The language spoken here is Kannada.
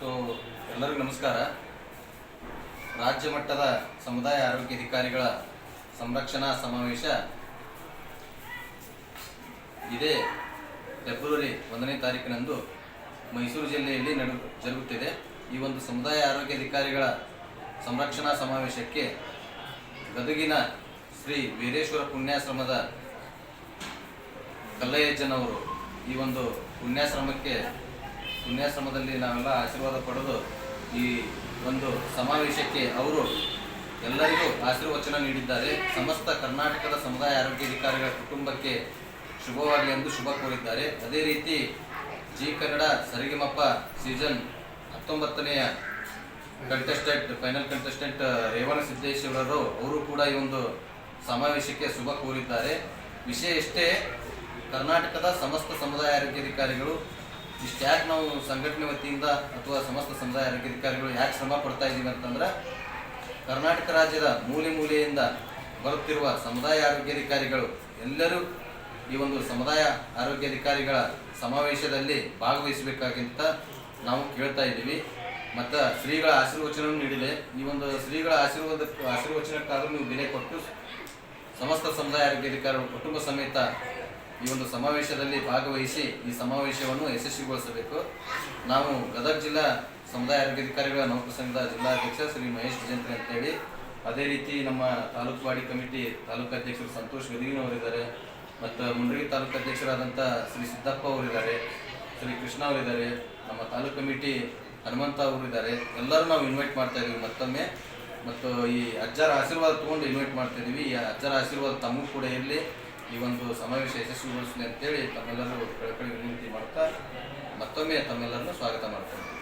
ಸೊ, ಎಲ್ಲರಿಗೂ ನಮಸ್ಕಾರ. ರಾಜ್ಯ ಮಟ್ಟದ ಸಮುದಾಯ ಆರೋಗ್ಯ ಅಧಿಕಾರಿಗಳ ಸಂರಕ್ಷಣಾ ಸಮಾವೇಶ ಇದೇ ಫೆಬ್ರವರಿ ಒಂದನೇ ತಾರೀಕಿನಂದು ಮೈಸೂರು ಜಿಲ್ಲೆಯಲ್ಲಿ ನಡು, ಜರುಗುತ್ತಿದೆ. ಈ ಒಂದು ಸಮುದಾಯ ಆರೋಗ್ಯ ಅಧಿಕಾರಿಗಳ ಸಂರಕ್ಷಣಾ ಸಮಾವೇಶಕ್ಕೆ ಗದಗಿನ ಶ್ರೀ ವೀರೇಶ್ವರ ಪುಣ್ಯಾಶ್ರಮದ ಕಲ್ಲಯ್ಯಜ್ಜನವರು ಈ ಒಂದು ಪುಣ್ಯಾಶ್ರಮಕ್ಕೆ ಪುಣ್ಯಾಶ್ರಮದಲ್ಲಿ ನಾವೆಲ್ಲ ಆಶೀರ್ವಾದ ಪಡೆದು ಈ ಒಂದು ಸಮಾವೇಶಕ್ಕೆ ಅವರು ಎಲ್ಲರಿಗೂ ಆಶೀರ್ವಚನ ನೀಡಿದ್ದಾರೆ. ಸಮಸ್ತ ಕರ್ನಾಟಕದ ಸಮುದಾಯ ಆರೋಗ್ಯಾಧಿಕಾರಿಗಳ ಕುಟುಂಬಕ್ಕೆ ಶುಭವಾಗಲಿ ಎಂದು ಶುಭ ಕೋರಿದ್ದಾರೆ. ಅದೇ ರೀತಿ ಜಿ ಕನ್ನಡ ಸರಿಗಮಪ್ಪ ಸೀಸನ್ ಹತ್ತೊಂಬತ್ತನೆಯ ಕಂಟೆಸ್ಟೆಂಟ್ ಫೈನಲ್ ಕಂಟೆಸ್ಟೆಂಟ್ ರೇವಣ ಸಿದ್ದೇಶ್ವರರು ಅವರು ಕೂಡ ಈ ಒಂದು ಸಮಾವೇಶಕ್ಕೆ ಶುಭ ಕೋರಿದ್ದಾರೆ. ವಿಷಯ ಇಷ್ಟೇ ಕರ್ನಾಟಕದ ಸಮಸ್ತ ಸಮುದಾಯ ಆರೋಗ್ಯಾಧಿಕಾರಿಗಳು ಇಷ್ಟ್ಯಾಕೆ ನಾವು ಸಂಘಟನೆ ವತಿಯಿಂದ ಅಥವಾ ಸಮಸ್ತ ಸಮುದಾಯ ಆರೋಗ್ಯಾಧಿಕಾರಿಗಳು ಯಾಕೆ ಶ್ರಮ ಪಡ್ತಾ ಇದ್ದೀವಿ ಅಂತಂದ್ರೆ, ಕರ್ನಾಟಕ ರಾಜ್ಯದ ಮೂಲೆ ಮೂಲೆಯಿಂದ ಬರುತ್ತಿರುವ ಸಮುದಾಯ ಆರೋಗ್ಯಾಧಿಕಾರಿಗಳು ಎಲ್ಲರೂ ಈ ಒಂದು ಸಮುದಾಯ ಆರೋಗ್ಯಾಧಿಕಾರಿಗಳ ಸಮಾವೇಶದಲ್ಲಿ ಭಾಗವಹಿಸಬೇಕಾಗಿಂತ ನಾವು ಕೇಳ್ತಾ ಇದ್ದೀವಿ. ಮತ್ತು ಶ್ರೀಗಳ ಆಶೀರ್ವಚನ ನೀಡಿದೆ. ಈ ಒಂದು ಶ್ರೀಗಳ ಆಶೀರ್ವಾದ, ಆಶೀರ್ವಚನಕ್ಕಾದರೂ ನೀವು ಬೆಲೆ ಕೊಟ್ಟು ಸಮಸ್ತ ಸಮುದಾಯ ಆರೋಗ್ಯಾಧಿಕಾರಿಗಳು ಕುಟುಂಬ ಸಮೇತ ಈ ಒಂದು ಸಮಾವೇಶದಲ್ಲಿ ಭಾಗವಹಿಸಿ ಈ ಸಮಾವೇಶವನ್ನು ಯಶಸ್ವಿಗೊಳಿಸಬೇಕು. ನಾವು ಗದಗ ಜಿಲ್ಲಾ ಸಮುದಾಯ ಆರೋಗ್ಯಾಧಿಕಾರಿಗಳ ನೌಕರ ಸಂಘದ ಜಿಲ್ಲಾಧ್ಯಕ್ಷ ಶ್ರೀ ಮಹೇಶ್ ಭಜಂತ್ರಿ ಅಂತೇಳಿ, ಅದೇ ರೀತಿ ನಮ್ಮ ತಾಲೂಕು ವಾಡಿ ಕಮಿಟಿ ತಾಲೂಕು ಅಧ್ಯಕ್ಷರು ಸಂತೋಷ್ ಗದಿಗಿನವರಿದ್ದಾರೆ, ಮತ್ತು ಮುಂಡಗಿ ತಾಲೂಕು ಅಧ್ಯಕ್ಷರಾದಂಥ ಶ್ರೀ ಸಿದ್ದಪ್ಪ ಅವರಿದ್ದಾರೆ, ಶ್ರೀ ಕೃಷ್ಣ ಅವರಿದ್ದಾರೆ, ನಮ್ಮ ತಾಲೂಕು ಕಮಿಟಿ ಹನುಮಂತ ಅವರಿದ್ದಾರೆ. ಎಲ್ಲರೂ ನಾವು ಇನ್ವೈಟ್ ಮಾಡ್ತಾ ಇದ್ದೀವಿ ಮತ್ತೊಮ್ಮೆ. ಮತ್ತು ಈ ಅಜ್ಜರ ಆಶೀರ್ವಾದ ತೊಗೊಂಡು ಇನ್ವೈಟ್ ಮಾಡ್ತಾ ಇದ್ದೀವಿ ಈ ಅಜ್ಜರ ಆಶೀರ್ವಾದ ತಮಗೂ ಕೂಡ ಇರಲಿ. ಈ ಒಂದು ಸಮಾವೇಶ ಯಶಸ್ವಿಗೊಳಿಸಿದೆ ಅಂತೇಳಿ ತಮ್ಮೆಲ್ಲರೂ ಕಳಕಳಿ ವಿನಂತಿ ಮಾಡ್ತಾ ಮತ್ತೊಮ್ಮೆ ತಮ್ಮೆಲ್ಲರನ್ನು ಸ್ವಾಗತ ಮಾಡ್ತೇನೆ.